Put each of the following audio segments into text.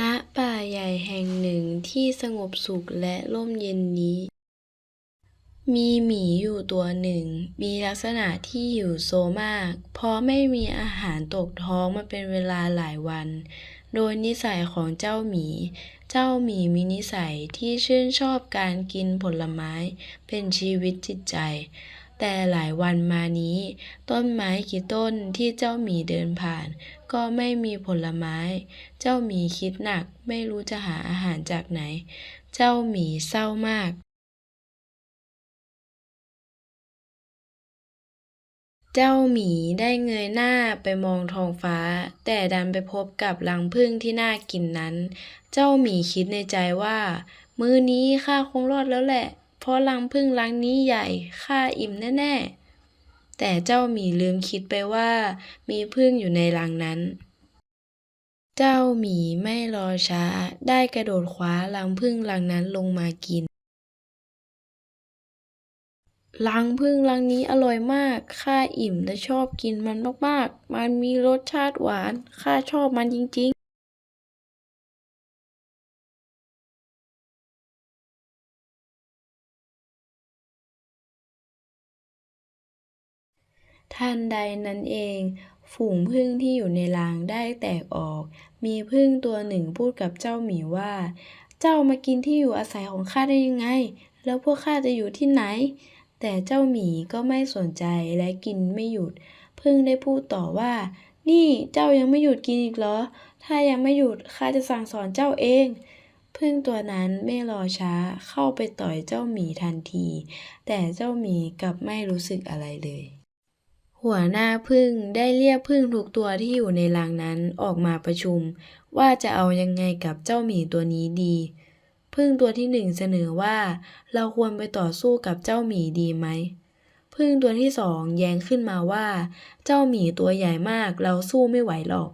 ณป่าใหญ่แห่งหนึ่งที่สงบสุขและร่มเย็นนี้ มีหมีอยู่ตัวหนึ่ง มีลักษณะที่หิวโซมาก เพราะไม่มีอาหารตกท้องมาเป็นเวลาหลายวัน โดยนิสัยของเจ้าหมี เจ้าหมีมีนิสัยที่ชื่นชอบการกินผลไม้ เป็นชีวิตจิตใจ แต่หลายวันมานี้ ต้นไม้กี่ต้นที่เจ้าหมีเดินผ่าน ก็ไม่มีผลไม้ เจ้าหมีคิดหนักไม่รู้จะหาอาหารจากไหน เจ้าหมีเศร้ามาก เจ้าหมีได้เงยหน้าไปมองท้องฟ้า แต่ดันไปพบกับรังผึ้งที่น่ากินนั้น เจ้าหมีคิดในใจว่า มื้อนี้ข้าคงรอดแล้วแหละ เพราะรังผึ้งรังนี้ใหญ่ข้าอิ่มแน่ๆ แต่เจ้าหมีลืมคิดไปว่า มีผึ้งอยู่ในรังนั้น เจ้าหมีไม่รอช้า ได้กระโดดคว้ารังผึ้งรังนั้นลงมากินรังผึ้งรังนี้อร่อยมาก ข้าอิ่มและชอบกินมันมากๆ มันมีรสชาติหวาน ข้าชอบมันจริง ทันใดนั้นเอง ฝูงผึ้งที่อยู่ในรังได้แตกออก มีผึ้งตัวหนึ่งพูดกับเจ้าหมีว่า เจ้ามากินที่อยู่อาศัยของข้าได้ยังไง แล้วพวกข้าจะอยู่ที่ไหน แต่เจ้าหมีก็ไม่สนใจและกินไม่หยุดผึ้งได้พูดต่อว่า นี่เจ้ายังไม่หยุดกินอีกเหรอ ถ้ายังไม่หยุดข้าจะสั่งสอนเจ้าเองผึ้งตัวนั้นไม่รอช้าเข้าไปต่อยเจ้าหมีทันที แต่เจ้าหมีกลับไม่รู้สึกอะไรเลย หัวหน้าพึ่งได้เรียกพึ่งทุกตัวที่อยู่ในรังนั้นออกมาประชุม ว่าจะเอายังไงกับเจ้าหมีตัวนี้ดี พึ่งตัวที่หนึ่งเสนอว่าเราควรไปต่อสู้กับเจ้าหมีดีไหมพึ่งตัวที่สองแย้งขึ้นมาว่า เจ้าหมีตัวใหญ่มากเราสู้ไม่ไหวหรอก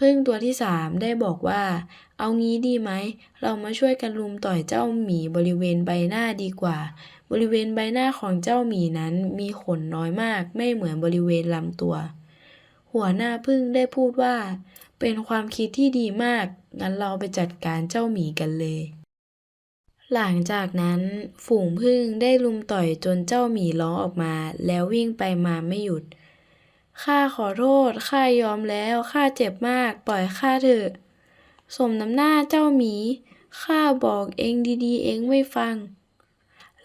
ผึ้งตัวที่สามได้บอกว่า เอางี้ดีไหม เรามาช่วยกันรุมต่อยเจ้าหมีบริเวณใบหน้าดีกว่า บริเวณใบหน้าของเจ้าหมีนั้นมีขนน้อยมาก ไม่เหมือนบริเวณลำตัว หัวหน้าผึ้งได้พูดว่า เป็นความคิดที่ดีมาก งั้นเราไปจัดการเจ้าหมีกันเลย หลังจากนั้นฝูงผึ้งได้ลุมต่อยจนเจ้าหมีร้องออกมา แล้ววิ่งไปมาไม่หยุด ข้าขอโทษ ข้ายอมแล้ว ข้าเจ็บมาก ปล่อยข้าเถอะ สมน้ำหน้าเจ้าหมี ข้าบอกเองดีๆ เองไม่ฟัง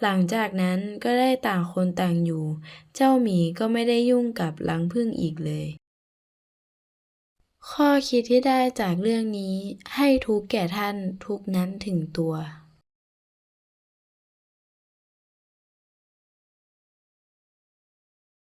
หลังจากนั้นก็ได้ต่างคนต่างอยู่ เจ้าหมีก็ไม่ได้ยุ่งกับรังผึ้งอีกเลย ข้อคิดที่ได้จากเรื่องนี้ ให้ทุกแก่ท่านทุกนั้นถึงตัว